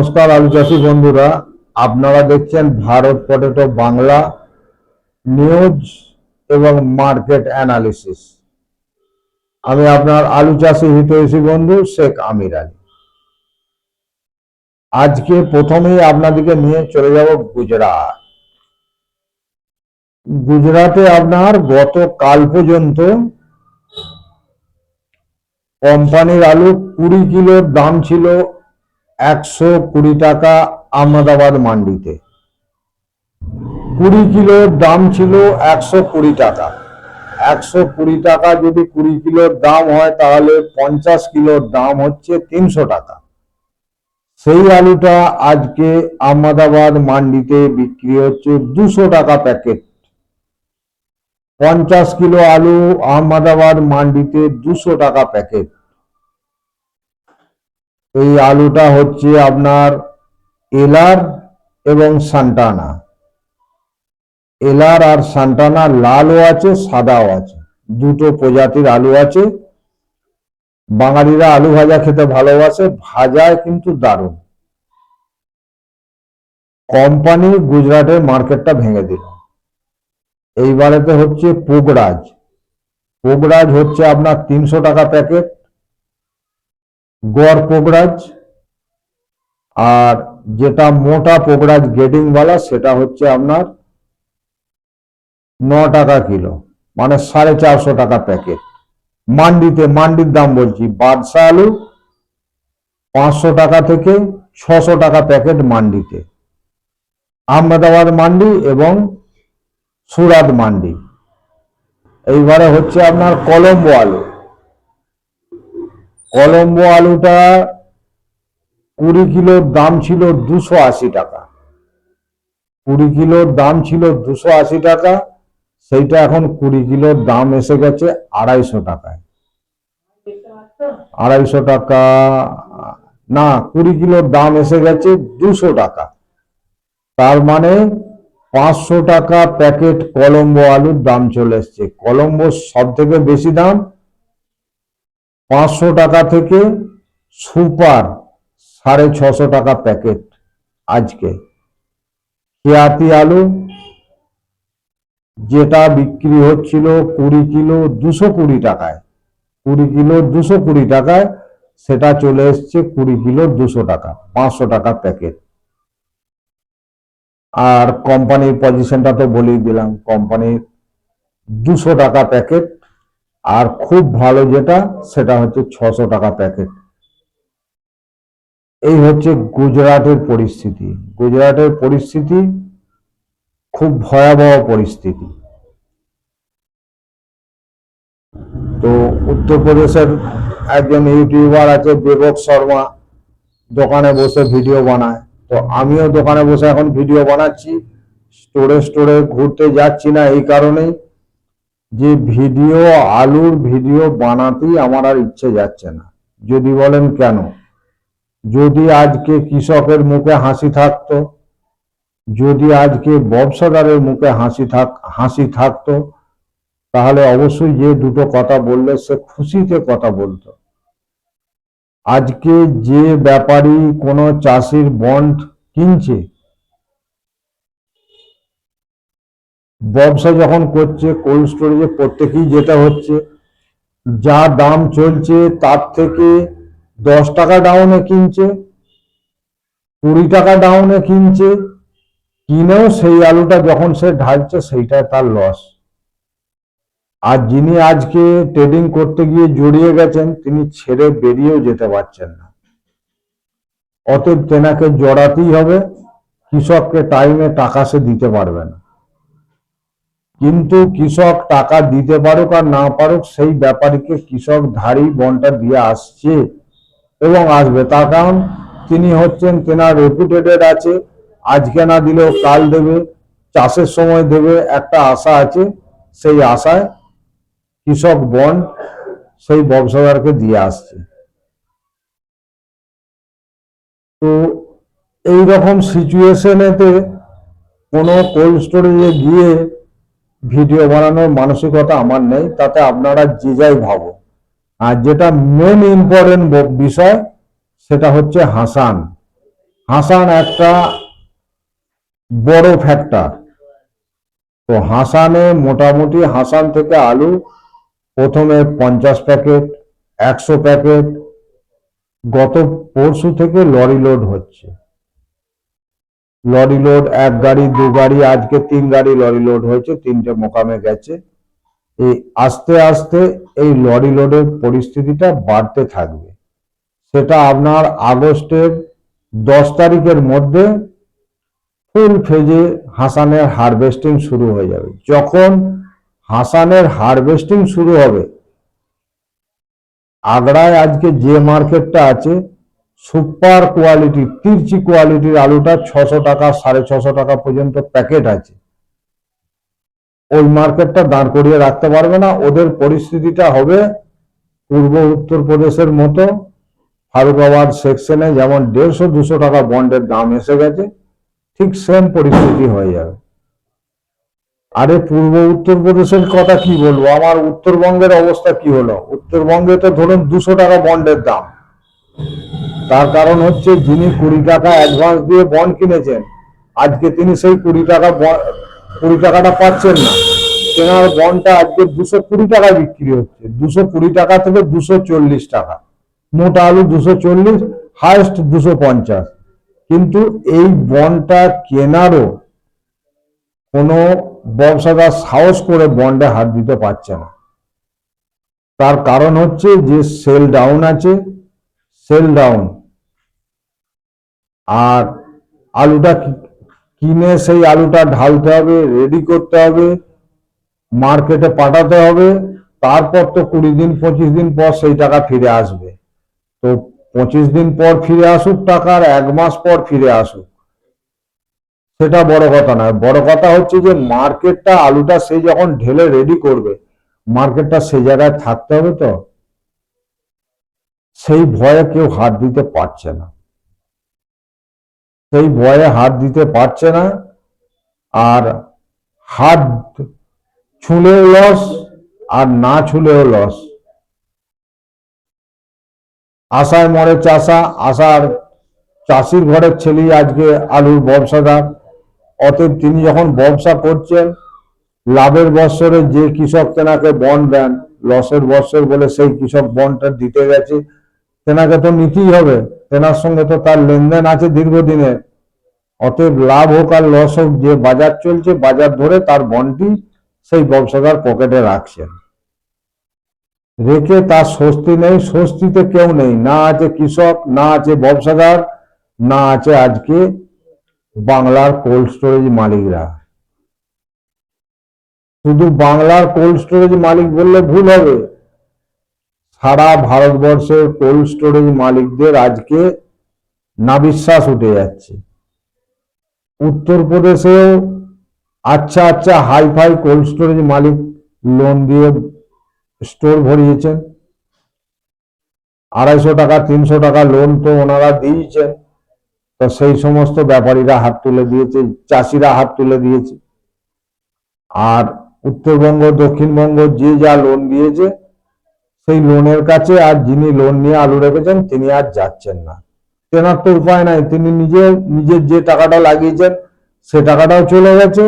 নমস্কার আলু চাষি বন্ধুরা, আপনারা দেখছেন ভারত পটেটো বাংলা নিউজ এবং মার্কেট অ্যানালিসিস। আমি আপনার আলু চাষি হিতৈষী বন্ধু শেখ আমির আলী। আজকে প্রথমেই আপনাদেরকে নিয়ে চলে যাব গুজরাট। গুজরাটে আপনার গত কাল পর্যন্ত কোম্পানির আলু কুড়ি কিলোর দাম ছিল একশো কুড়ি টাকা আহমেদাবাদ মান্ডিতে। কুড়ি কিলোর দাম ছিল একশো কুড়ি টাকা। একশো কুড়ি টাকা যদি কুড়ি কিলোর দাম হয়, তাহলে পঞ্চাশ কিলোর দাম হচ্ছে তিনশো টাকা। সেই আলুটা আজকে আহমেদাবাদ মান্ডিতে বিক্রি হচ্ছে দুশো টাকা প্যাকেট। পঞ্চাশ কিলো আলু আহমেদাবাদ মান্ডিতে দুশো টাকা প্যাকেট। এই আলুটা হচ্ছে আপনার এলার এবং সান্টানা। এলার আর সান্টানা লালও আছে, সাদাও আছে। দুটো প্রজাতির আলু আছে। বাঙালিরা আলু ভাজা খেতে ভালোবাসে, ভাজায় কিন্তু দারুণ। কোম্পানি গুজরাটের মার্কেটটা ভেঙে দিল। এইবারেতে হচ্ছে পোগরাজ। পোগরাজ হচ্ছে আপনার তিনশো টাকা প্যাকেট গড় পোগরাজ আর যেটা মোটা পোগরাজ গেডিংওয়ালা সেটা হচ্ছে আপনার ন টাকা কিলো মানে সাড়ে চারশো টাকা প্যাকেট। মান্ডিতে, মান্ডির দাম বলছি বাদশা আলু পাঁচশো টাকা থেকে ছশো টাকা প্যাকেট মান্ডিতে। আহমেদাবাদ মান্ডি এবং সুরাত মান্ডি। এইবারে হচ্ছে আপনার কলম্বো আলু। কলম্বো আলুটা কুড়ি কিলোর দাম ছিল দুশো আশি টাকা। কুড়ি কিলোর দাম ছিল দুশো আশি টাকা, সেইটা এখন কুড়ি কিলোর দাম এসে গেছে আড়াইশো টাকায়। আড়াইশো টাকা, না, কুড়ি কিলোর দাম এসে গেছে দুশো টাকা। তার মানে পাঁচশো টাকা প্যাকেট কলম্বো আলুর দাম চলে এসছে। কলম্বো সব থেকে বেশি দাম পাঁচশো টাকা থেকে সুপার সাড়ে ছশো টাকা প্যাকেট আজকে। খেয়াতি আলু, যেটা বিক্রি হচ্ছিল কুড়ি কিলো দুশো কুড়ি টাকায়। কুড়ি কিলো দুশো কুড়ি টাকায়, সেটা চলে এসছে কুড়ি কিলো দুশো টাকা, পাঁচশো টাকা প্যাকেট। আর কোম্পানির পজিশনটা তো বলেই দিলাম কোম্পানির দুশো টাকা প্যাকেট। আর খুব ভালো যেটা, সেটা হচ্ছে ছশো টাকা প্যাকেট। এই হচ্ছে গুজরাটের পরিস্থিতি। গুজরাটের পরিস্থিতি খুব ভয়াবহ পরিস্থিতি। তো উত্তরপ্রদেশের একজন ইউটিউবার আছে দেবক শর্মা, দোকানে বসে ভিডিও বানায়। তো আমিও দোকানে বসে এখন ভিডিও বানাচ্ছি। স্টোরে স্টোরে ঘুরতে যাচ্ছি না এই কারণেই। যে ভিডিও, আলুর ভিডিও বানাতেই আমার আর ইচ্ছে যাচ্ছে না। যদি বলেন কেন? যদি আজকে কৃষকের মুখে হাসি থাকতো, যদি আজকে ব্যবসাদারের মুখে হাসি থাক, হাসি থাকতো, তাহলে অবশ্যই যে দুটো কথা বললে সে খুশিতে কথা বলতো। আজকে যে ব্যাপারী কোনো চাষির বন্ড কিনছে ব্যবসা যখন করছে কোল্ড স্টোরেজে প্রত্যেকেই যেটা হচ্ছে, যা দাম চলছে তার থেকে দশ টাকা ডাউনে কিনছে, কুড়ি টাকা ডাউনে কিনছে, কিনেও সেই আলুটা যখন সে ঢালছে সেইটাই তার লস আর যিনি আজকে ট্রেডিং করতে গিয়ে জড়িয়ে গেছেন, তিনি ছেড়ে বেরিয়েও যেতে পারছেন না। অতএব তেনাকে জড়াতেই হবে, কৃষককে টাইমে টাকা সে দিতে পারবে না। কিন্তু কৃষক টাকা দিতে পারুক আর না পারুক, সেই ব্যাপারীকে কৃষক ধারি বনটা দিয়ে আসছে এবং আসবে। তার কারণ তিনি হচ্ছেন, তেনার রেপুটেটেড আছে, আজকে না দিলেও কাল দেবে, চাষের সময় দেবে, একটা আশা আছে, সেই আশায় কৃষক বন সেই ব্যবসাদারকে দিয়ে আসছে। তো এই রকম সিচুয়েশনেতে কোনো কোল্ড স্টোরেজে গিয়ে ভিডিও বানানোর মানসিকতা আমার নেই, তাতে আপনারা যে যাই ভাবো। আর যেটা মেন ইম্পর্টেন্ট বিষয়, সেটা হচ্ছে হাসান। হাসান একটা বড় ফ্যাক্টর তো হাসানে মোটামুটি হাসান থেকে আলু প্রথমে পঞ্চাশ প্যাকেট, একশো প্যাকেট, গত পরশু থেকে লরি লোড হচ্ছে। লরি লোড, এক গাড়ি, দু গাড়ি, আজকে তিন গাড়ি লরি লোড হয়েছে, তিনটে মোকামে গেছে। এই আস্তে আস্তে এই লরি লোডের পরিস্থিতিটা বাড়তে থাকবে। সেটা আপনার আগস্টের দশ তারিখের মধ্যে ফুল ফেজে হাসানের হারভেস্টিং শুরু হয়ে যাবে। যখন হাসানের হারভেস্টিং শুরু হবে, আগ্রায় আজকে যে মার্কেটটা আছে সুপার কোয়ালিটি, তিরচি কোয়ালিটির আলুটা ছশো টাকা, সাড়ে ছশো টাকা পর্যন্ত প্যাকেট আছে। ওই মার্কেটটা দাঁড় করিয়ে রাখতে পারবে না। ওদের পরিস্থিতিটা হবে পূর্ব উত্তরপ্রদেশের মতো, ফারুকাবাদ সেকশনে যেমন দেড়শো, দুশো টাকা বন্ডের দাম এসে গেছে, ঠিক সেম পরিস্থিতি হয়ে যাবে। আরে পূর্ব উত্তরপ্রদেশের কথা কি বলব? আমার উত্তরবঙ্গের অবস্থা কি হলো? উত্তরবঙ্গে তো ধরুন দুশো টাকা বন্ডের দাম। তার কারণ হচ্ছে যিনি কুড়ি টাকা অ্যাডভান্স দিয়ে বন্ড কিনেছেন, আজকে তিনি সেই কুড়ি টাকা কুড়ি টাকাটা পাচ্ছেন না। তেনার বন্ডটা আজকে দুশো কুড়ি টাকায় বিক্রি হচ্ছে। দুশো কুড়ি টাকা থেকে দুশো চল্লিশ টাকা। মোটা আলু দুশো চল্লিশ হাইস্ট দুশো পঞ্চাশ। কিন্তু এই বন্ডটা কেনারও কোনো ব্যবসাদার সাহস করে বন্ডে হাত দিতে পারছে না। তার কারণ হচ্ছে যে সেল ডাউন আছে সেল ডাউন আর আলুটা কিনে সেই আলুটা ঢালতে হবে রেডি করতে হবে মার্কেটে পাঠাতে হবে, তারপর তো কুড়ি দিন, পঁচিশ দিন পর সেই টাকা ফিরে আসবে। তো পঁচিশ দিন পর ফিরে আসুক টাকা আর এক মাস পর ফিরে আসুক। সেটা বড় কথা নয়। বড় কথা হচ্ছে যে মার্কেটটা আলুটা সে যখন ঢেলে রেডি করবে মার্কেটটা সেই জায়গায় থাকতে হবে তো? সেই ভয়ে কেউ হাত দিতে পারছে না। সেই ভয়ে হাত দিতে পারছে না। আর হাত ছুঁলেও লস আর না ছুলেও লস আশায় মরে চাষা, আশার চাষির ঘরের ছেলেই আজকে আলুর ব্যবসাদার। অতএব তিনি যখন ব্যবসা করছেন, লাভের বৎসরে যে কৃষক তেনাকে বন্ড দেন লসের বৎসর বলে সেই কৃষক বন্ডটা দিতে গেছে। তেনাকে তো নিতেই হবে। তেনার সঙ্গে তো তার লেনদেন আছে দীর্ঘদিনের অতএব লাভ হোক আর লস হোক, যে বাজার চলছে, বাজার ধরে তার বন্ডটি সেই ব্যবসাদার পকেটে রাখছেন রেখে তার স্বস্তি নেই, স্বস্তিতে কেউ নেই। না আছে কৃষক, না আছে ব্যবসাদার, না আছে আজকে বাংলার কোল্ড স্টোরেজ মালিকরা। শুধু বাংলার কোল্ড স্টোরেজ মালিক বললে ভুল হবে। সারা ভারতবর্ষের কোল্ড স্টোরেজ মালিকদের আজকে নাবিশ্বাস উঠে যাচ্ছে। উত্তরপ্রদেশেও আচ্ছা আচ্ছা হাই ফাই কোল্ড স্টোরেজ মালিক লোন দিয়ে স্টোর ভরিয়েছেন। আড়াইশো টাকা, তিনশো টাকা লোন তো ওনারা দিয়েছেন। তো সেই সমস্ত ব্যাপারীরা হাত তুলে দিয়েছে, চাষিরা হাত তুলে দিয়েছে। আর উত্তরবঙ্গ, দক্ষিণবঙ্গ যে যা লোন দিয়েছে সেই লোনের কাছে আর যিনি লোন নিয়ে আলু রেখেছেন, তিনি আর যাচ্ছেন না। তেনার তো উপায় নাই, তিনি নিজে, নিজের যে টাকাটা লাগিয়েছেন, সে টাকাটাও চলে গেছে।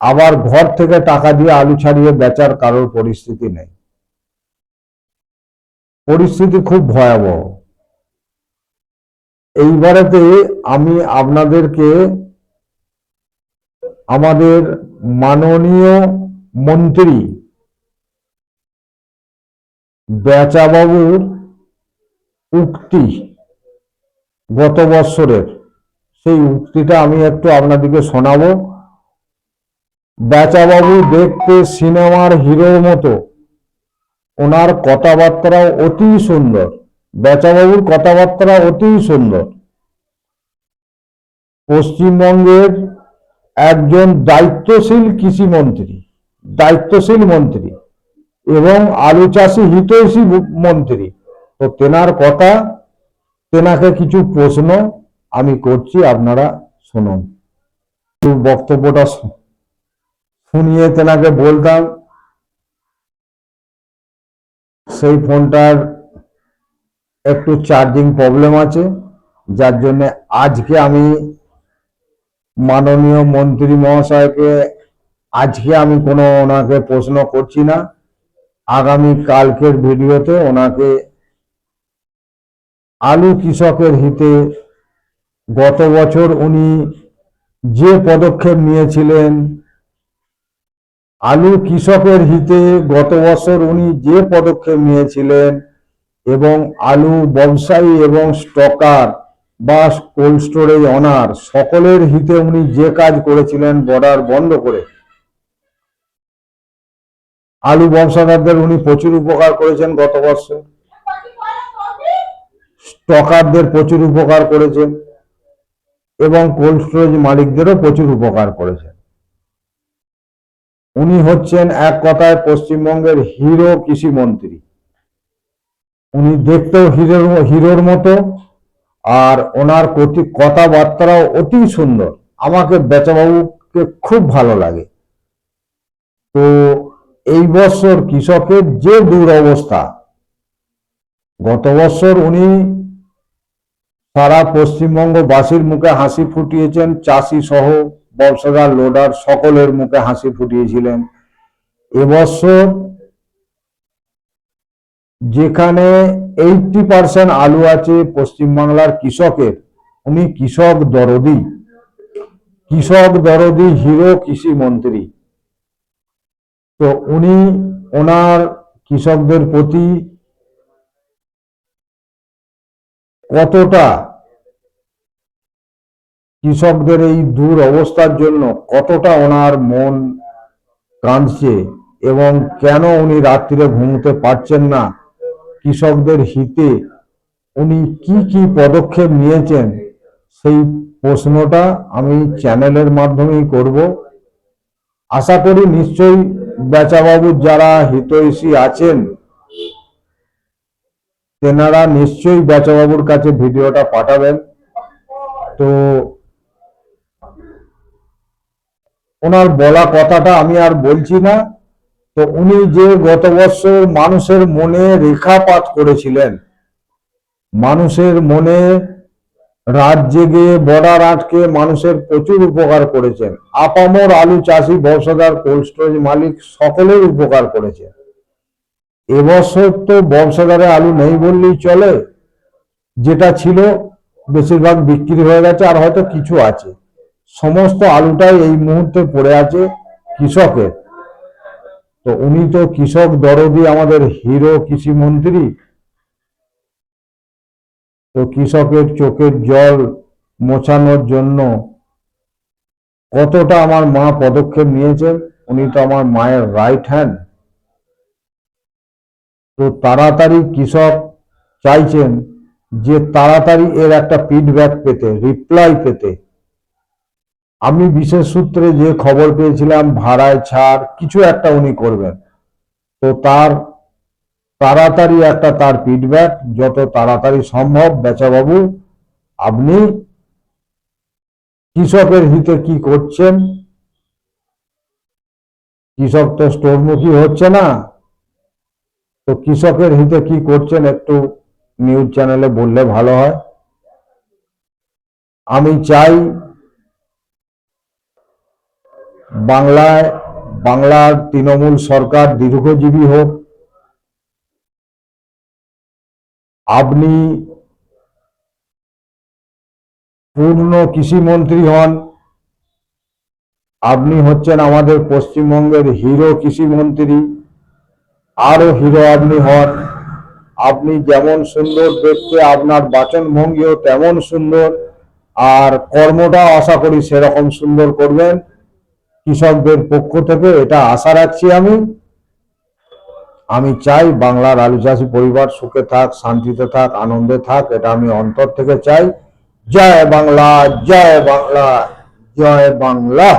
আবার ঘর থেকে টাকা দিয়ে আলু ছাড়িয়ে বেচার কারোর পরিস্থিতি নেই। পরিস্থিতি খুব ভয়াবহ। এইবারেতে আমি আপনাদেরকে আমাদের মাননীয় মন্ত্রী বেচাবাবুর উক্তি গত বৎসরের। সেই উক্তিটা আমি একটু আপনাদেরকে শোনাবো। বেচাবাবু দেখতে সিনেমার হিরোর মতো। ওনার কথাবার্তা অতি সুন্দর। বেচাবাবুর কথাবার্তা অতি সুন্দর। পশ্চিমবঙ্গের একজন দায়িত্বশীল কৃষি মন্ত্রী দায়িত্বশীল মন্ত্রী। এবং আলু চাষি হিতৈষী মন্ত্রী। তো তেনার কথা, তেনাকে কিছু প্রশ্ন আমি করছি, আপনারা শুনুন। বক্তব্যটা শুনিয়ে তেনাকে বলতাম। সেই ফোনটার একটু চার্জিং প্রবলেম আছে, যার জন্য আজকে আমি মাননীয় মন্ত্রী মহাশয়কে, আজকে আমি কোনো ওনাকে প্রশ্ন করছি না। আগামী কালকের ভিডিওতে ওনাকে আলু কৃষকের হিতে গত বছর উনি যে পদক্ষেপ নিয়েছিলেন, আলু কৃষকের হিতে গত বছর উনি যে পদক্ষেপ নিয়েছিলেন এবং আলু ব্যবসায়ী এবং স্টকার বা কোল্ড স্টোরেজ অনার সকলের হিতে উনি যে কাজ করেছিলেন বর্ডার বন্ধ করে আলু ব্যবসাদারদের উনি প্রচুর উপকার করেছেন গত বছর স্টকারদের প্রচুর উপকার করেছেন এবং কোল্ড স্টোরেজ মালিকদেরও প্রচুর উপকার করেছেন। উনি হচ্ছেন এক কথায় পশ্চিমবঙ্গের হিরো কৃষিমন্ত্রী। উনি দেখতেও হিরোর হিরোর মতো আর ওনার কতি কথাবার্তাও অতি সুন্দর। আমাকে বেচাবাবুকে খুব ভালো লাগে। তো এই বছর কৃষকের যে দুরবস্থা, গত বছর উনি সারা পশ্চিমবঙ্গবাসীর মুখে হাসি ফুটিয়েছেন, চাষি সহ ব্যবসাদার লোডার সকলের মুখে হাসি ফুটিয়েছিলেন। এবছর যেখানে এইটটি পার্সেন্ট আলু আছে পশ্চিমবাংলার কৃষকের, উনি কৃষক দরদি। কৃষক দরদি হিরো কৃষি মন্ত্রী। তো উনি ওনার কৃষকদের প্রতি কতটা কৃষকদের এই দূর অবস্থার জন্য কতটা ওনার মন কাঁদছে এবং কেন উনি রাত্রিরে ঘুমোতে পারছেন না? কৃষকদের হিতে উনি কি কি পদক্ষেপ নিয়েছেন? সেই প্রশ্নটা আমি চ্যানেলের মাধ্যমেই করব। আশা করি নিশ্চয়ই বেচাবাবুর যারা হিতৈষী আছেন, তেনারা নিশ্চয়ই বেচাবাবুর কাছে ভিডিওটা পাঠাবেন। তো ওনার বলা কথাটা আমি আর বলছি না। তো উনি যে গত বছর মানুষের মনে রেখাপাত করেছিলেন, মানুষের মনে রাত জেগে বর্ডার আটকে মানুষের প্রচুর উপকার করেছেন। আপামর আলু চাষি ব্যবসাদার কোল্ড স্টোরেজ মালিক সকলের উপকার করেছেন। এবছর তো ব্যবসাদারে আলু নেই বললেই চলে। যেটা ছিল বেশিরভাগ বিক্রি হয়ে গেছে আর হয়তো কিছু আছে। সমস্ত আলুটাই এই মুহূর্তে পড়ে আছে কৃষকের। তো উনি তো কৃষক দরদি আমাদের হিরো কৃষি মন্ত্রী। তো কৃষকের চোখের জল মোছানোর জন্য কতটা আমার মা পদক্ষেপ নিয়েছেন? উনি তো আমার মায়ের রাইট হ্যান্ড তো তাড়াতাড়ি কৃষক চাইছেন যে তাড়াতাড়ি এর একটা ফিডব্যাক পেতে রিপ্লাই পেতে। আমি বিশেষ সূত্রে যে খবর পেয়েছিলাম, ভাড়ায় ছাড়, কিছু একটা উনি করবেন। তো তার তাড়াতাড়ি একটা তার ফিডব্যাক যত তাড়াতাড়ি সম্ভব, বেচাবাবু, আপনি কৃষকের হিতে কি করছেন? কৃষক তো স্টোরমুখী হচ্ছে না। তো কৃষকের হিতে কি করছেন একটু নিউজ চ্যানেলে বললে ভালো হয়। আমি চাই বাংলায়, বাংলার তৃণমূল সরকার দীর্ঘজীবী হোক আপনি পূর্ণ কৃষিমন্ত্রী হন, আপনি হচ্ছেন আমাদের পশ্চিমবঙ্গের হিরো কৃষিমন্ত্রী আরও হিরো আপনি হন। আপনি যেমন সুন্দর দেখতে, আপনার বাচন ভঙ্গিও তেমন সুন্দর, আর কর্মটা আশা করি সেরকম সুন্দর করবেন। কৃষকদের পক্ষ থেকে এটা আশা রাখছি আমি। আমি চাই বাংলার আলু চাষি পরিবার সুখে থাক, শান্তিতে থাক, আনন্দে থাক, এটা আমি অন্তর থেকে চাই। জয় বাংলা জয় বাংলা জয় বাংলা।